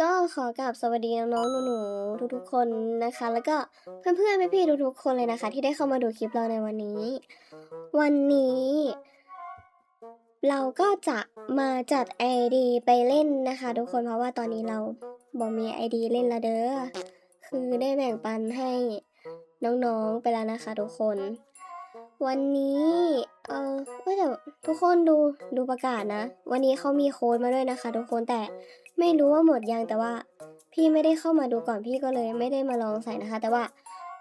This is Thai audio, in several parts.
ก็ขอกราบสวัสดีน้องๆหนูๆทุกๆคนนะคะ แล้วก็เพื่อนๆพี่ๆทุกๆคนเลยนะคะ ที่ได้เข้ามาดูคลิปเราในวันนี้ วันนี้ เราก็จะมาจัด ID ไปเล่นนะคะ ทุกคนเพราะว่าตอนนี้เราบอกมี ID เล่นละเด้อคือได้แบ่งปันให้น้องๆไปแล้วนะคะ ทุกคน วันนี้ เออแต่ทุกคนดูดูประกาศนะ วันนี้เขามีโค้ดมาด้วยนะคะ ทุกคนแต่ไม่รู้ว่าหมดยังแต่ว่า พี่ไม่ได้เข้ามาดูก่อนพี่ก็เลยไม่ได้มาลองใส่นะคะ แต่ว่า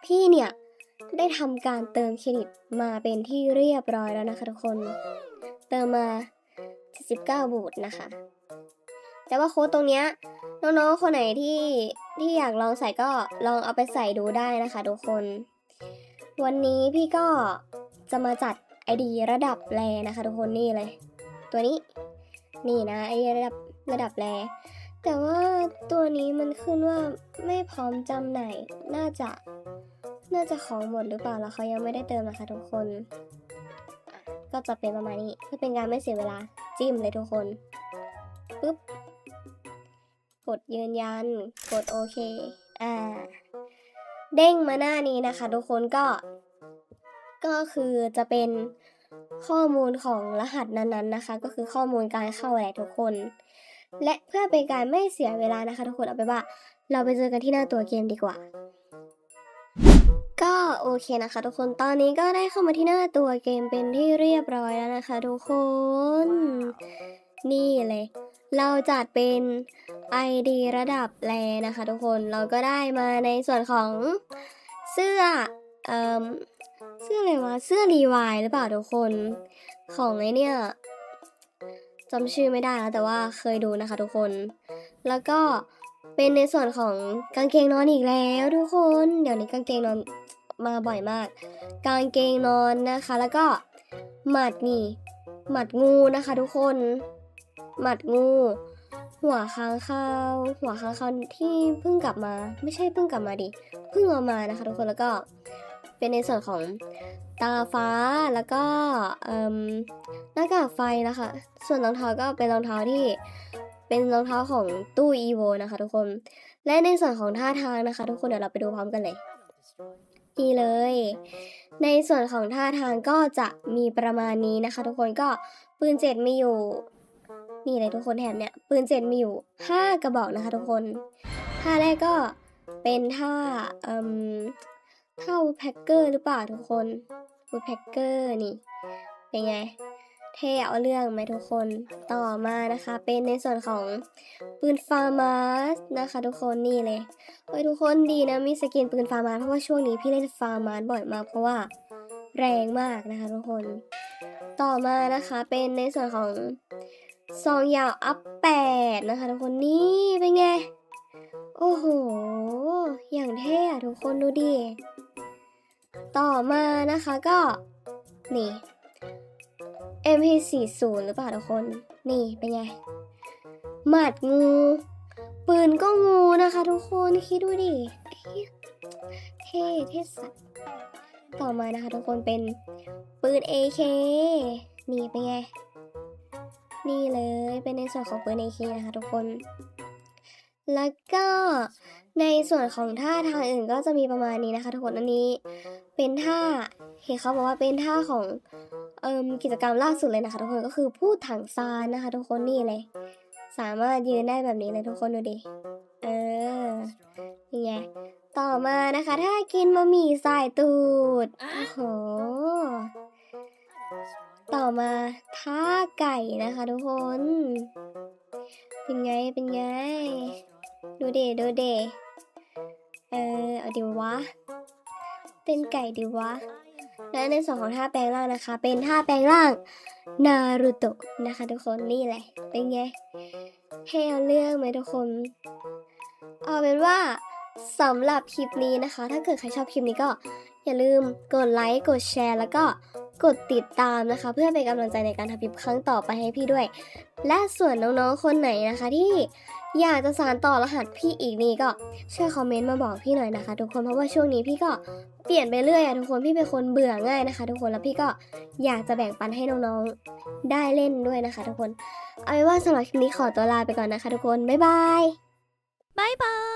พี่เนี่ยได้ทำการเติมเครดิตมาเป็นที่เรียบร้อยแล้วนะคะ ทุกคน เติมมา19บูทนะคะ แต่ว่าโค้ดตรงเนี้ยน้องๆคนไหนที่ที่อยากลองใส่ก็ลองเอาไปใส่ดูได้นะคะ ทุกคน วันนี้พี่ก็จะมาจัด ไอดีระดับแรนะคะทุกคนนี่เลย ตัวนี้ นี่นะไอดีระดับระดับแรแต่ว่าตัวนี้มันขึ้นว่าไม่พร้อมจำหน่ายน่าจะน่าจะของหมดหรือเปล่าแล้วเขายังไม่ได้เติมนะคะทุกคน ก็จะเป็นประมาณนี้เพื่อเป็นการไม่เสียเวลาจิ้มเลยทุกคนปุ๊บกดยืนยัน กดโอเค อ่า เด้งมาหน้านี้นะคะ ทุกคนก็ ก็คือจะเป็นข้อมูลของรหัสนั้นๆนะคะ ก็คือข้อมูลการเข้าแหละทุกคน และเพื่อเป็นการไม่เสียเวลานะคะทุกคนเอาไปว่า เราไปเจอกันที่หน้าตัวเกมดีกว่า ก็โอเคนะคะ ทุกคนตอนนี้ก็ได้เข้ามาที่หน้าตัวเกมเป็นที่เรียบร้อยแล้วนะคะ ทุกคน นี่เลย เราจัดเป็น ID ระดับแรนะคะ ทุกคนเราก็ได้มาในส่วนของเสื้อเอ่อ เสื้ออะไรวะ เสื้อรีวายหรือเปล่าทุกคน ของไอเนี่ยจำชื่อไม่ได้แล้วแต่ว่าเคยดูนะคะทุกคน แล้วก็เป็นในส่วนของกางเกงนอนอีกแล้วทุกคน เดี๋ยวนี้กางเกงนอนมาบ่อยมาก กางเกงนอนนะคะ แล้วก็หมัดนี่หมัดงูนะคะทุกคน หมัดงู หัวค้างคาว หัวค้างคาวที่เพิ่งกลับมา ไม่ใช่เพิ่งกลับมาดิ เพิ่งเอามานะคะทุกคน แล้วก็ เป็นในส่วนของตาฟ้าแล้วก็หน้ากากไฟนะคะ ส่วนรองเท้าก็เป็นรองเท้าที่เป็นรองเท้าของตู้อีโวนะคะทุกคน และในส่วนของท่าทางนะคะ ทุกคนเดี๋ยวเราไปดูพร้อมกันเลยนี่เลย ในส่วนของท่าทางก็จะมีประมาณนี้นะคะ ทุกคนก็ปืนเจ็ดมีอยู่นี่เลยทุกคนแถมเนี่ยปืนเจ็ดมีอยู่5กระบอกนะคะ ทุกคนท่าแรกก็เป็นท่า เท่าแพ็กเกอร์หรือเปล่าทุกคนวูดแพ็กเกอร์นี่ เป็นไง เท่เอาเรื่องไหมทุกคน ต่อมานะคะ เป็นในส่วนของปืนฟาร์มาสนะคะ ทุกคนนี่เลยเฮ้ยทุกคนดีนะมีสกินปืนฟาร์มาสเพราะว่าช่วงนี้พี่เล่นฟาร์มาสบ่อยมากเพราะว่าแรงมากนะคะ ทุกคน ต่อมานะคะเป็นในส่วนของซองยาวอัพแปดนะคะทุกคนนี่เป็นไง โอ้โห อย่างเท่ทุกคนดูดิ ต่อมานะคะก็ นี่ MP40 หรือเปล่าทุกคน นี่เป็นไง หมัดงู ปืนก็งูนะคะทุกคนคิดดูดิ เท่เท่สัสต่อมานะคะทุกคนเป็นปืน AK นี่เป็นไง นี่เลยเป็นในส่วนของปืน AK นะคะทุกคน แล้วก็ ในส่วนของท่าทางอื่นก็จะมีประมาณนี้นะคะ ทุกคนอันนี้ เป็นท่าเห็นเขาบอกว่าเป็นท่าของเอ่มกิจกรรมล่าสุดเลยนะคะ ทุกคนก็คือพูดถังซานนะคะ ทุกคนนี่เลย สามารถยืนได้แบบนี้เลยทุกคนดูดิเออนี่ไงต่อมานะคะถ้ากินบะหมี่สายตูดโอ้โหต่อมาท่าไก่นะคะ ทุกคน เป็นไงเป็นไง ดูเดดูเด เอาดิวะเต้นไก่ดิวะ และในส่วนของท่าแปลงร่างนะคะ เป็นท่าแปลงร่างนารูโตะนะคะทุกคนนี่แหละ เป็นไงให้เอาเรื่องไหมทุกคน เอาเป็นว่าสำหรับคลิปนี้นะคะ ถ้าเกิดใครชอบคลิปนี้ก็อย่าลืมกดไลค์กดแชร์แล้วก็กดติดตามนะคะ เพื่อเป็นกำลังใจในการทำคลิปครั้งต่อไปให้พี่ด้วย และส่วนน้องๆคนไหนนะคะที่ อยากจะสานต่อรหัสพี่อีกนี่ก็ช่วยคอมเมนต์มาบอกพี่หน่อยนะคะ ทุกคนเพราะว่าช่วงนี้พี่ก็เปลี่ยนไปเรื่อยอะทุกคนพี่เป็นคนเบื่อง่ายนะคะ ทุกคนแล้วพี่ก็อยากจะแบ่งปันให้น้องๆได้เล่นด้วยนะคะ ทุกคน เอาไว้ว่าสำหรับคลิปนี้ขอตัวลาไปก่อนนะคะ ทุกคนบ๊ายบายบ๊ายบาย